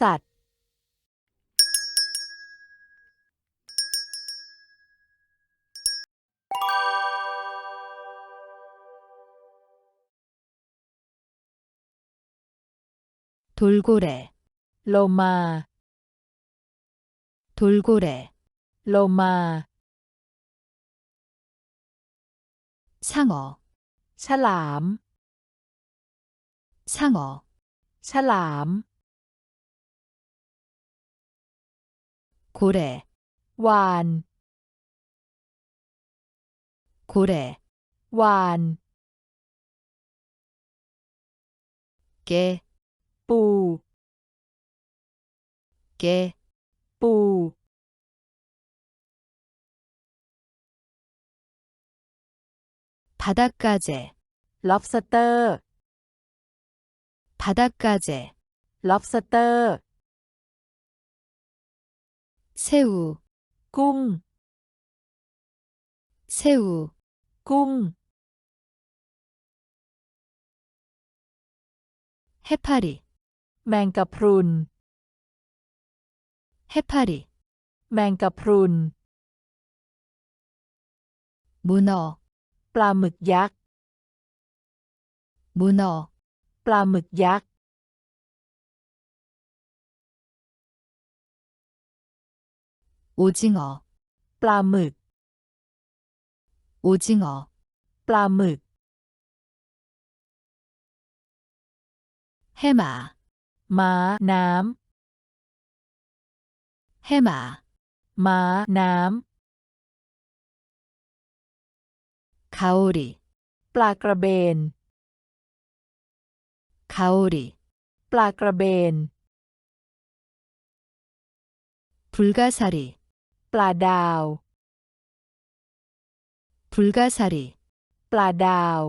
สัตว์ 돌고래, โลมา 돌고래, โลมา 상어, ฉลาม 상어, ฉล 고래 완 고래 완 깨, 뿌, 깨, 뿌. 바닷가재, 럽서터. 바닷가재, 럽서터. 새우 꽁 새우 꽁 해파리 맹가프룬 해파리 맹가프룬 문어 플라묵약 문어 플라묵약 오징어 플라묵 오징어 플라묵 해마 마남 해마 마남 가오리 플라그라벤 가오리 플라그라벤 불가사리. ปลาดาว 불가사리, ปลาดาว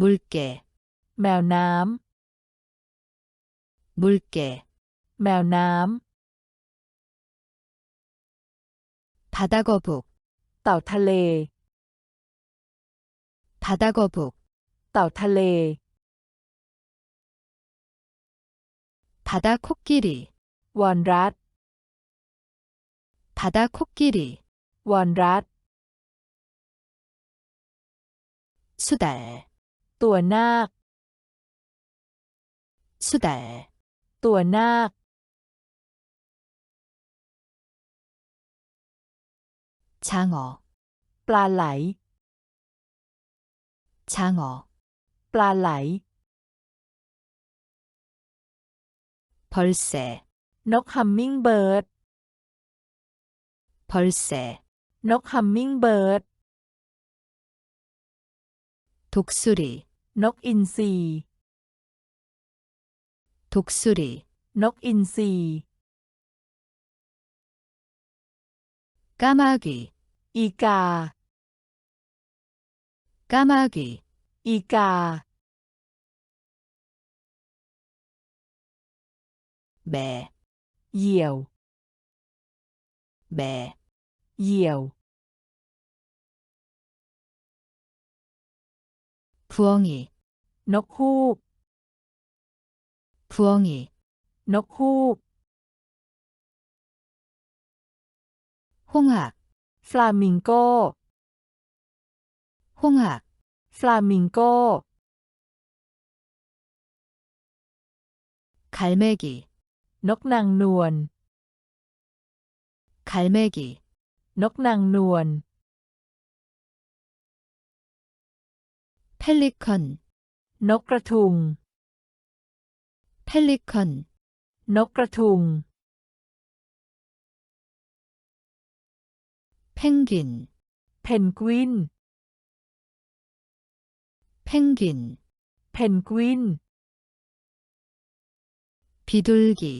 물개, แมวน้ 물개, ำ แมวน้ 바다거북, ำ เต่าทะเล 바다거북, เต่าทะเล 바다 코끼리. 원랏. 바다 코끼리. 원랏. 수달. 또낙 수달. 또낙 장어. 빨라이. 장어. 빨라이. 벌새 nóc hummingbird 벌새 nóc hummingbird 독수리 nóc 인시 독수리 nóc 인시 까마귀 이까 까마귀 이까 Bé. E eu. Bé. E eu. 부엉이. 넣고. 부엉이. 넣고. 홍학. 플라밍고. 홍학. 플라밍고. 갈매기. นกนางนวล 갈매기, นกนางนวล 펠리컨, นกกระทุง 펠리컨, นกกระทุง 펭귄, เพนกวิน 펭귄, เพนกวิน 비둘기,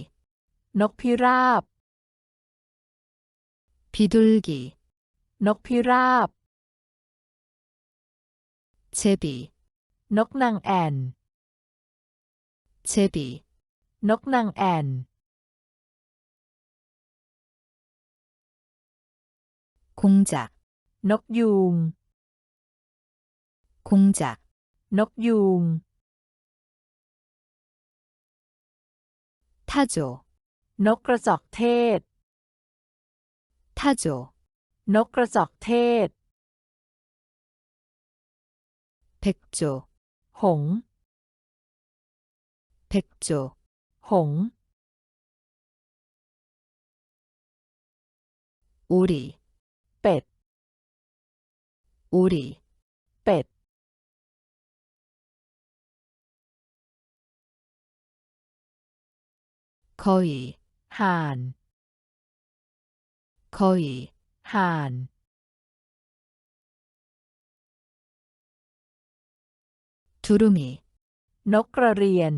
นกพิราบ 비둘기, นกพิราบ 제비, นกนางแอ่น 제비, นกนางแอ่น 공작, นกยูง 공작, นกยูง 타조, นกกระจอกเทศ 타조, นกกระจอกเทศ 백조, หงส์ 백조, หงส์ 오리, เป็ด 오리, เป็ด 거의, ห่านคอยห่านทุรุมินกกระเรียน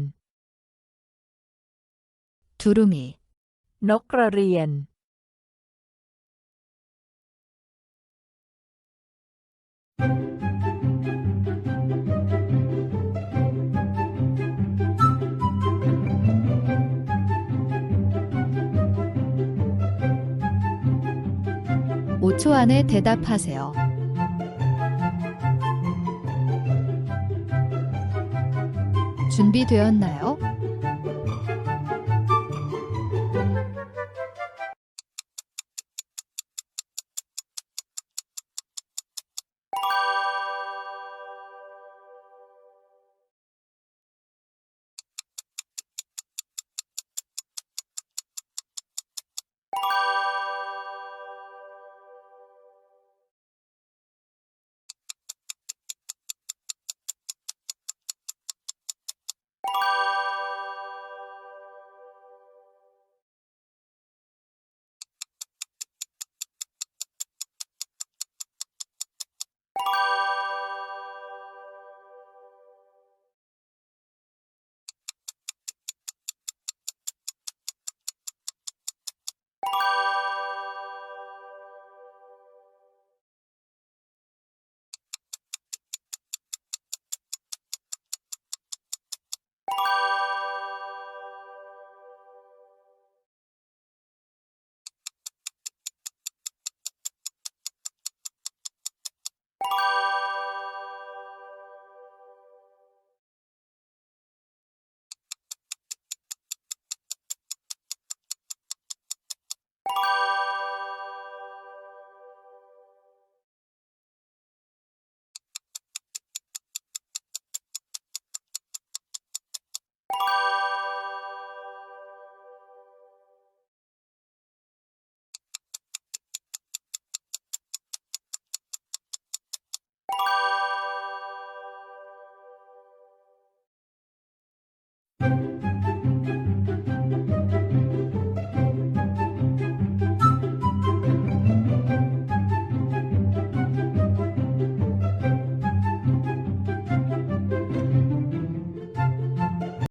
ทุรุมินกกระเรียน 오초 안에 대답하세요. 준비되었나요?